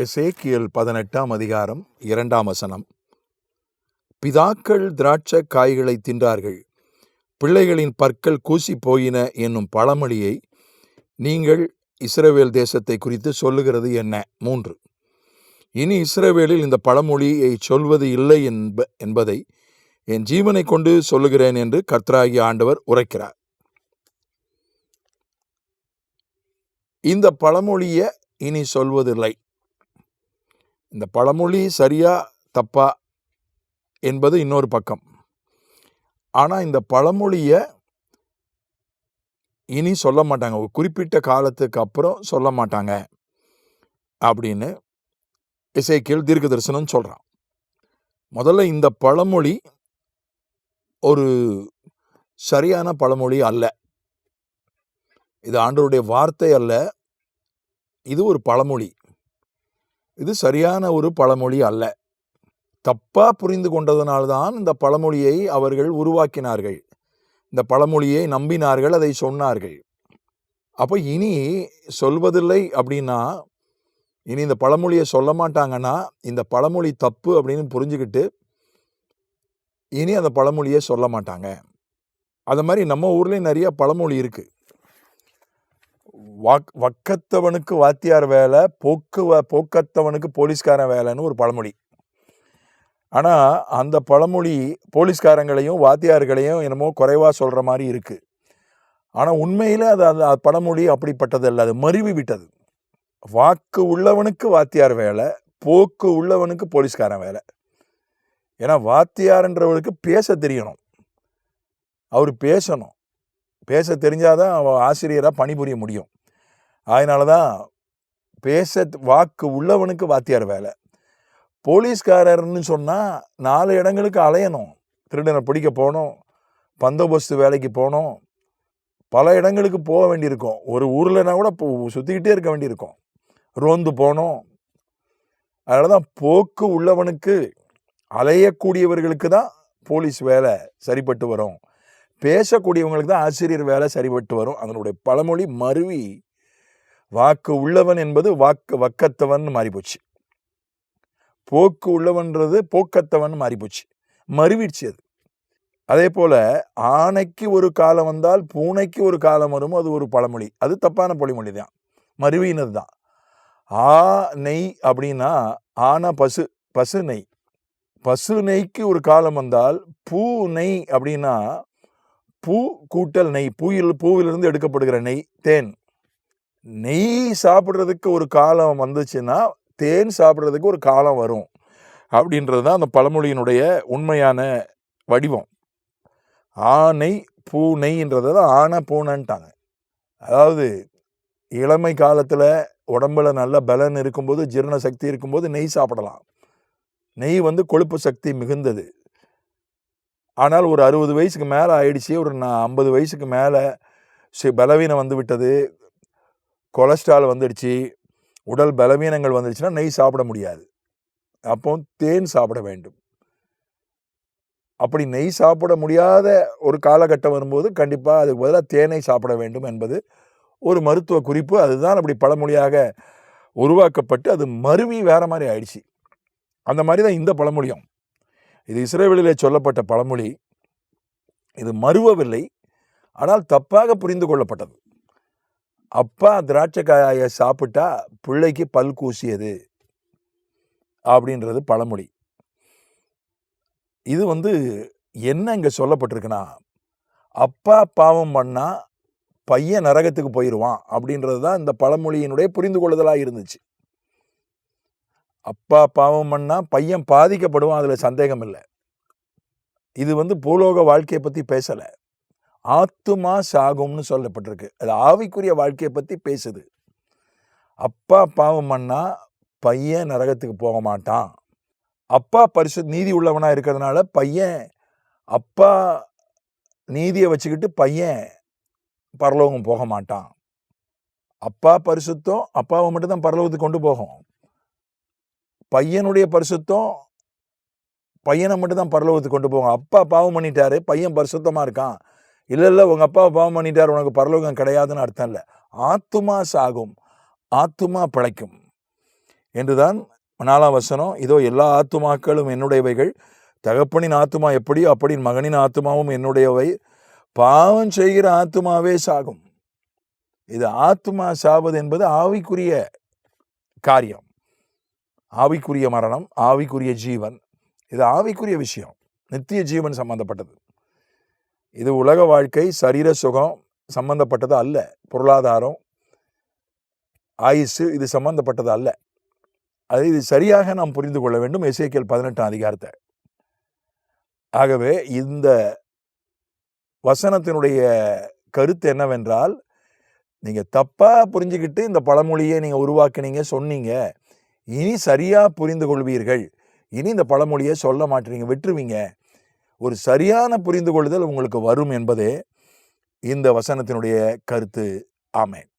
எசேக்கியல் பதினெட்டாம் அதிகாரம் இரண்டாம் வசனம். பிதாக்கள் திராட்சை காய்களை தின்றார்கள். பிள்ளைகளின் பற்கள் கூசி போயின என்னும் பழமொழியை நீங்கள் இஸ்ரவேல் தேசத்தை குறித்து சொல்லுகிறது என்ன? மூன்று. இனி இஸ்ரவேலில் இந்த பழமொழியை சொல்வது இல்லை என்ப என்பதை என் ஜீவனை கொண்டு சொல்லுகிறேன் என்று கர்த்தராகி ஆண்டவர் உரைக்கிறார். இந்த பழமொழியை இனி சொல்வதில்லை. இந்த பழமொழி சரியா தப்பா என்பது இன்னொரு பக்கம். ஆனால் இந்த பழமொழியை இனி சொல்ல மாட்டாங்க. ஒரு குறிப்பிட்ட காலத்துக்கு அப்புறம் சொல்ல மாட்டாங்க அப்படின்னு இசைக்கியல் தீர்க்க தரிசனம் சொல்கிறான் முதல்ல இந்த பழமொழி ஒரு சரியான பழமொழி அல்ல. இது ஆண்டவருடைய வார்த்தை அல்ல. இது ஒரு பழமொழி. இது சரியான ஒரு பழமொழி அல்ல. தப்பாக புரிந்து கொண்டதனால்தான் இந்த பழமொழியை அவர்கள் உருவாக்கினார்கள். இந்த பழமொழியை நம்பினார்கள் அதை சொன்னார்கள். அப்போ இனி சொல்வதில்லை அப்படின்னா இனி இந்த பழமொழியை சொல்ல மாட்டாங்கன்னா இந்த பழமொழி தப்பு அப்படின்னு புரிஞ்சுக்கிட்டு இனி அந்த பழமொழியை சொல்ல மாட்டாங்க. அது மாதிரி நம்ம ஊர்லேயும் நிறைய பழமொழி இருக்குது வாக் வக்கத்தவனுக்கு வாத்தியார் வேலை போக்கு போக்கத்தவனுக்கு போலீஸ்காரன் வேலைன்னு ஒரு பழமொழி. ஆனால் அந்த பழமொழி போலீஸ்காரங்களையும் வாத்தியார்களையும் என்னமோ குறைவாக சொல்கிற மாதிரி இருக்குது ஆனால் உண்மையில் அது அந்த பழமொழி அப்படிப்பட்டது அல்ல அது மருவி விட்டது. வாக்கு உள்ளவனுக்கு வாத்தியார் வேலை போக்கு உள்ளவனுக்கு போலீஸ்காரன் வேலை. ஏன்னா வாத்தியார்ன்றவருக்கு பேச தெரியணும். அவர் பேசணும். பேச தெரிஞ்சால் தான் அவள் ஆசிரியராக பணிபுரிய முடியும். அதனால தான் பேச வாக்கு உள்ளவனுக்கு வாத்தியார் வேலை. போலீஸ்காரர்னு சொன்னால் நாலு இடங்களுக்கு அலையணும். திருடனை பிடிக்க போகணும் பந்தோபஸ்து வேலைக்கு போகணும். பல இடங்களுக்கு போக வேண்டியிருக்கும். ஒரு ஊர்லனா கூட சுற்றிக்கிட்டே இருக்க வேண்டியிருக்கும். ரோந்து போகணும். அதனால தான் போக்கு உள்ளவனுக்கு அலையக்கூடியவர்களுக்கு தான் போலீஸ் வேலை சரிப்பட்டு வரும். பேசக்கூடியவங்களுக்கு தான் ஆசிரியர் வேலை சரிப்பட்டு வரும். அதனுடைய பழமொழி மருவி வாக்கு உள்ளவன் என்பது வாக்கு வக்கத்தவன் மாறிப்போச்சு. போக்கு உள்ளவன்றது போக்கத்தவன் மாறிப்போச்சு. மருவிடுச்சு அது. அதே போல் ஆனைக்கு ஒரு காலம் வந்தால் பூனைக்கு ஒரு காலம் வரும் அது ஒரு பழமொழி. அது தப்பான பொழிமொழி தான். மருவினது தான். ஆ நெய் அப்படின்னா ஆனா பசு பசு நெய். பசு நெய்க்கு ஒரு காலம் வந்தால் பூ நெய் அப்படின்னா பூ கூட்டல் நெய் பூயில் பூவிலிருந்து எடுக்கப்படுகிற நெய் தேன். நெய் சாப்பிட்றதுக்கு ஒரு காலம் வந்துச்சுன்னா தேன் சாப்பிட்றதுக்கு ஒரு காலம் வரும். அப்படின்றது தான் அந்த பழமொழியினுடைய உண்மையான வடிவம். ஆனை பூனைன்றதை தான் ஆனை பூனைன்ட்டாங்க. அதாவது இளமை காலத்தில் உடம்புல நல்ல பலன் இருக்கும்போது ஜீரண சக்தி இருக்கும்போது நெய் சாப்பிடலாம். நெய் வந்து கொழுப்பு சக்தி மிகுந்தது. ஆனால் ஒரு அறுபது வயசுக்கு மேலே ஆயிடுச்சு. ஒரு நான் ஐம்பது வயசுக்கு மேலே பலவீனம் வந்து விட்டது. கொலஸ்ட்ரால் வந்துடுச்சு. உடல் பலவீனங்கள் வந்துடுச்சுன்னா நெய் சாப்பிட முடியாது. அப்போ தேன் சாப்பிட வேண்டும். அப்படி நெய் சாப்பிட முடியாத ஒரு காலகட்டம் வரும்போது கண்டிப்பாக அதுக்கு பதிலாக தேனை சாப்பிட வேண்டும் என்பது ஒரு மருத்துவ குறிப்பு. அதுதான் அப்படி பழமொழியாக உருவாக்கப்பட்டு அது மருவி வேறு மாதிரி ஆயிடுச்சு. அந்த மாதிரி தான் இந்த பழமொழியும். இது இஸ்ரேவேலிலே சொல்லப்பட்ட பழமொழி. இது மறுவவில்லை. ஆனால் தப்பாக புரிந்து கொள்ளப்பட்டது. அப்பா திராட்சைக்காயை சாப்பிட்டா பிள்ளைக்கு பல் கூசியது. அப்படின்றது பழமொழி. இது வந்து என்ன இங்கே சொல்லப்பட்டிருக்குன்னா அப்பா பாவம் பண்ணால் பையன் நரகத்துக்கு போயிடுவான் அப்படின்றது தான் இந்த பழமொழியினுடைய புரிந்து கொள்ளுதலாக இருந்துச்சு. அப்பா பாவம் பண்ணால் பையன் பாதிக்கப்படுவான் அதில் சந்தேகம் இல்லை. இது வந்து பூலோக வாழ்க்கையை பற்றி பேசலை. ஆத்துமா சாகும்னு சொல்லப்பட்டிருக்கு. அது ஆவிக்குரிய வாழ்க்கையை பற்றி பேசுது. அப்பா பாவம் பண்ணால் பையன் நரகத்துக்கு போக மாட்டான். அப்பா பரிசு நீதி உள்ளவனாக இருக்கிறதுனால பையன் அப்பா நீதியை வச்சுக்கிட்டு பையன் பரலோகம் போக மாட்டான். அப்பா பரிசுத்தம் அப்பாவை மட்டும்தான் பரலோகத்துக்கு கொண்டு போகும். பையனுடைய பரிசுத்தம் பையனை மட்டும் தான் பரலோகத்துக்கு கொண்டு போவாங்க. அப்பா பாவம் பண்ணிட்டாரு பையன் பரிசுத்தமாக இருக்கான். இல்லை இல்லை உங்கள் அப்பா பாவம் பண்ணிட்டார் உனக்கு பரலோகம் கிடையாதுன்னு அர்த்தம் இல்லை. ஆத்துமா சாகும் ஆத்துமா பிழைக்கும். என்றுதான் நாலாம் வசனம் இதோ எல்லா ஆத்துமாக்களும் என்னுடையவைகள். தகப்பனின் ஆத்துமா எப்படியோ அப்படி மகனின் ஆத்துமாவும் என்னுடையவை. பாவம் செய்கிற ஆத்துமாவே சாகும். இது ஆத்துமா சாவது என்பது ஆவிக்குரிய காரியம். ஆவிக்குரிய மரணம் ஆவிக்குரிய ஜீவன். இது ஆவிக்குரிய விஷயம். நித்திய ஜீவன் சம்பந்தப்பட்டது. இது உலக வாழ்க்கை சரீர சுகம் சம்பந்தப்பட்டது அல்ல. பொருளாதாரம் ஆயுசு இது சம்பந்தப்பட்டது அல்ல. அது இது சரியாக நாம் புரிந்து கொள்ள வேண்டும். இசைக்கியல் பதினெட்டாம் அதிகாரத்தை. ஆகவே இந்த வசனத்தினுடைய கருத்து என்னவென்றால் நீங்கள் தப்பாக புரிஞ்சுக்கிட்டு இந்த பழமொழியை நீங்கள் உருவாக்கினீங்க சொன்னீங்க இனி சரியாக புரிந்து கொள்வீர்கள். இனி இந்த பழமொழியை சொல்ல மாட்டீங்க விட்டுருவீங்க. ஒரு சரியான புரிந்து கொள்ளுதல் உங்களுக்கு வரும் என்பதே இந்த வசனத்தினுடைய கருத்து. ஆமென்.